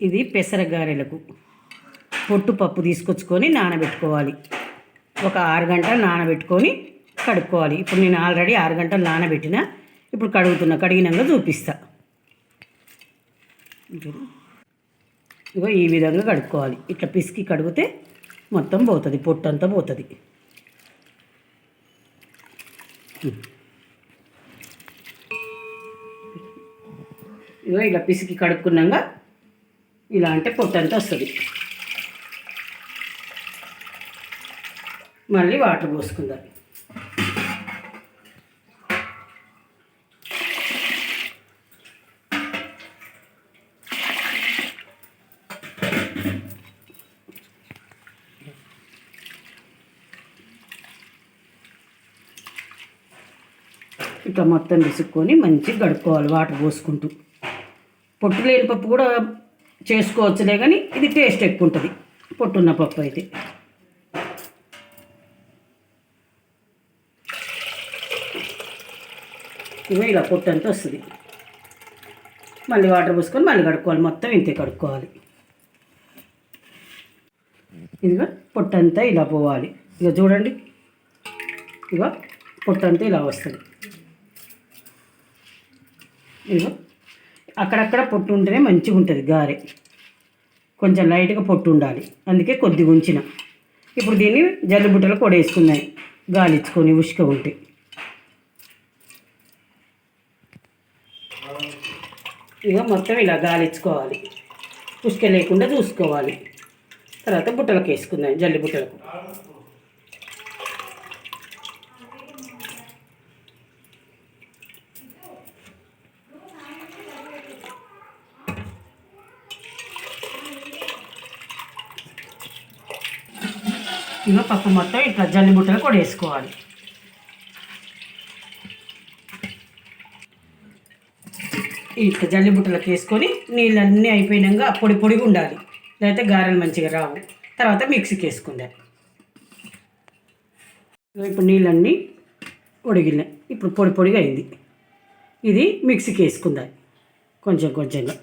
ఇది పెసర గారెలకు పొట్టు పప్పు తీసుకొచ్చుకొని నానబెట్టుకోవాలి. ఒక ఆరు గంటలు నానబెట్టుకొని కడుక్కోవాలి. ఇప్పుడు నేను ఆల్రెడీ ఆరు గంటలు నానబెట్టిన ఇప్పుడు కడుగుతున్నా కడిగినాక చూపిస్తా. ఇగో ఈ విధంగా కడుక్కోవాలి. ఇట్లా పిసికి కడిగితే మొత్తం పోతుంది పొట్టు అంతా పోతుంది. ఇగో ఇలా పిసికి కడుక్కున్నాక ఇలా అంటే పొట్టు అంతా వస్తుంది మళ్ళీ వాటర్ పోసుకుందాం. ఇట్లా మొత్తం విసుక్కొని మంచిగా గడుపుకోవాలి వాటర్ పోసుకుంటూ. పొట్టు లేని పప్పు కూడా చేసుకోవచ్చులే కానీ ఇది టేస్ట్ ఎక్కువ ఉంటుంది పొట్టున్న పప్పు అయితే. ఇవో ఇలా పొట్టు అంతా వస్తుంది. మళ్ళీ వాటర్ పోసుకొని మళ్ళీ కడుక్కోవాలి. మొత్తం ఇంతే కడుక్కోవాలి. ఇదిగో పొట్టంతా ఇలా పోవాలి. ఇక చూడండి. ఇక పొట్టంతా ఇలా వస్తుంది. ఇదిగో అక్కడక్కడ పొట్టు ఉంటేనే మంచిగా ఉంటుంది గారె. కొంచెం లైట్గా పొట్టు ఉండాలి అందుకే కొద్దిగా ఉంచిన. ఇప్పుడు దీన్ని జల్లిబుట్టలో కొడేసుకున్నాయి గాలిచ్చుకొని ఉసుక ఉంటే ఇక మొత్తం ఇలా గాలిచ్చుకోవాలి. ఉసుక లేకుండా చూసుకోవాలి. తర్వాత బుట్టలకు వేసుకుందాం జల్లి బుట్టలకు. ఇంకా పప్పు మొత్తం ఇట్లా జల్లి బుట్టలు కూడా వేసుకోవాలి ఇట్లా జల్లి బుట్టలకు వేసుకొని నీళ్ళన్నీ అయిపోయినాక పొడి పొడిగా ఉండాలి. లేకపోతే గారెలు మంచిగా రావు. తర్వాత మిక్సీకి వేసుకుందాం. ఇప్పుడు నీళ్ళన్నీ ఉడిగినాయి ఇప్పుడు పొడి పొడిగా అయింది. ఇది మిక్సీకి వేసుకుందాం. కొంచెం కొంచెంగా.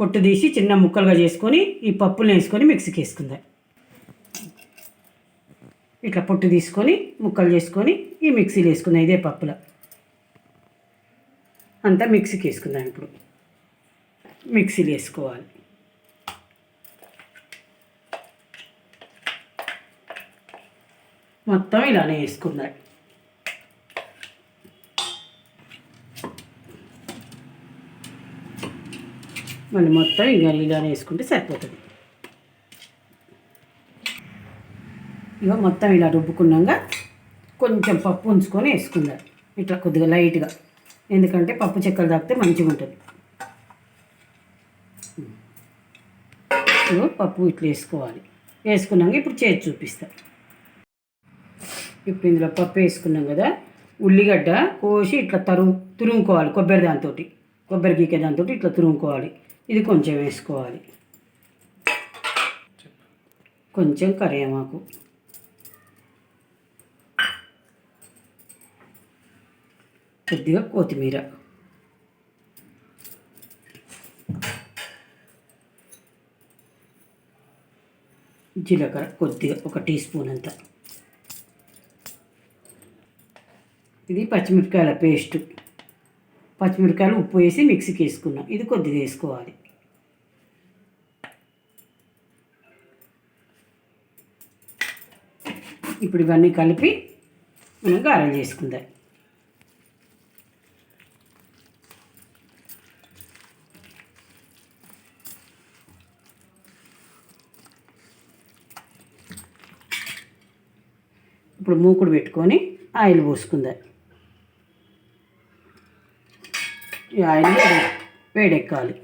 పొట్టు తీసి చిన్న ముక్కలుగా చేసుకొని ఈ పప్పులు వేసుకొని మిక్సీకి వేసుకుందాం. ఇట్లా పొట్టు తీసుకొని ముక్కలు చేసుకొని ఈ మిక్సీలో వేసుకుందాం ఇదే పప్పుల. అంతా మిక్సీకి వేసుకుందాం ఇప్పుడు. మిక్సీలో వేసుకోవాలి. మొత్తం ఇలానే వేసుకుందాం. మళ్ళీ మొత్తం ఇంకా ఇలానే వేసుకుంటే సరిపోతుంది. ఇక మొత్తం ఇలా రుబ్బుకున్నాక కొంచెం పప్పు ఉంచుకొని వేసుకుందాం. ఇట్లా కొద్దిగా లైట్గా. ఎందుకంటే పప్పు చెక్కలు తాగితే మంచిగా ఉంటుంది. ఇగో పప్పు ఇట్లా వేసుకోవాలి. వేసుకున్నాక ఇప్పుడు చేసి చూపిస్తా. ఇప్పుడు ఇందులో పప్పు వేసుకున్నాం కదా ఉల్లిగడ్డ కోసి ఇట్లా తరు తురుముకోవాలి కొబ్బరి దాంతో కొబ్బరి గీకే దాంతో ఇట్లా తురుముకోవాలి. ఇది కొంచెం వేసుకోవాలి. కొంచెం కరివేమాకు కొద్దిగా కొత్తిమీర. జీలకర్ర కొద్దిగా ఒక టీ స్పూన్ అంత. ఇది పచ్చిమిరపకాయల పేస్ట్. పచ్చిమిరపకాయలు ఉప్పు వేసి మిక్సీకి వేసుకున్నాం. ఇది కొద్దిగా వేసుకోవాలి. ఇప్పుడు ఇవన్నీ కలిపి మనం గారెలు చేసుకుందాం. ఇప్పుడు మూకుడు పెట్టుకొని ఆయిల్ పోసుకుందాం. ఈ ఆయిల్ వేడెక్కాలి.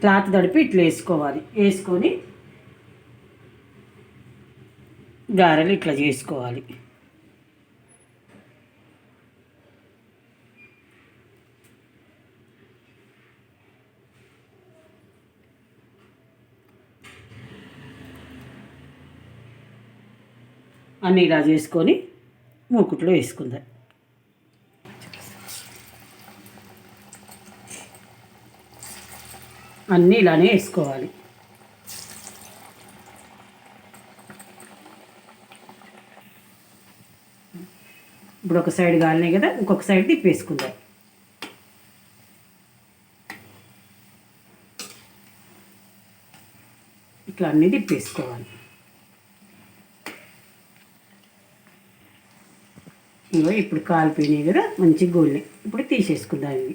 క్లాత్ తడిపి ఇట్లా వేసుకోవాలి. వేసుకొని గారెలు ఇట్లా చేసుకోవాలి. అన్నీ ఇలా చేసుకొని మూకుట్లో వేసుకుందాం. అన్నీ ఇలానే వేసుకోవాలి. ఇప్పుడు ఒక సైడ్ కాలినాయి కదా ఇంకొక సైడ్ తిప్పేసుకుందాం. ఇట్లా అన్నీ తిప్పేసుకోవాలి. ఇగో ఇప్పుడు కాలిపోయినాయి కదా మంచి గోళ్ళే. ఇప్పుడు తీసేసుకుందాం ఇవి.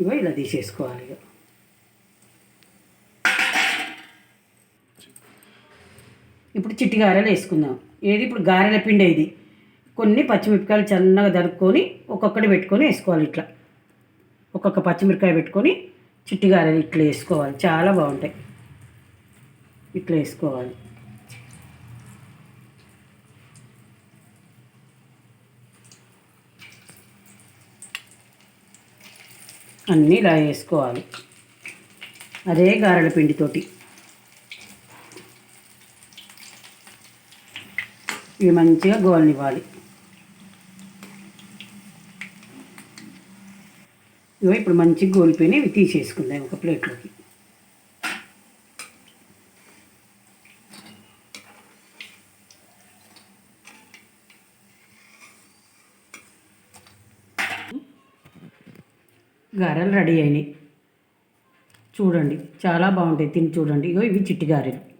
ఇగో ఇలా తీసేసుకోవాలి ఇక ఇప్పుడు చిట్టి గారెలు వేసుకుందాం. ఏది? ఇప్పుడు గారెల పిండి ఇది. కొన్ని పచ్చిమిరపకాయలు చన్నగా దరుక్కొని ఒక్కొక్కటి పెట్టుకొని వేసుకోవాలి ఇట్లా. ఒక్కొక్క పచ్చిమిరపకాయ పెట్టుకొని చిట్టి గారెలు ఇట్లా వేసుకోవాలి. చాలా బాగుంటాయి. ఇట్లా వేసుకోవాలి. అన్నీ ఇలా వేసుకోవాలి. అదే గారెల పిండితోటి ఇవి మంచిగా గోలనివ్వాలి. ఇగో ఇప్పుడు మంచిగా గోలిపోయినాయి ఇవి తీసేసుకుందాం ఒక ప్లేట్లోకి. గారెలు రెడీ అయినాయి. చూడండి చాలా బాగుంటాయి. తిని చూడండి. ఇగో ఇవి చిట్టి గారెలు.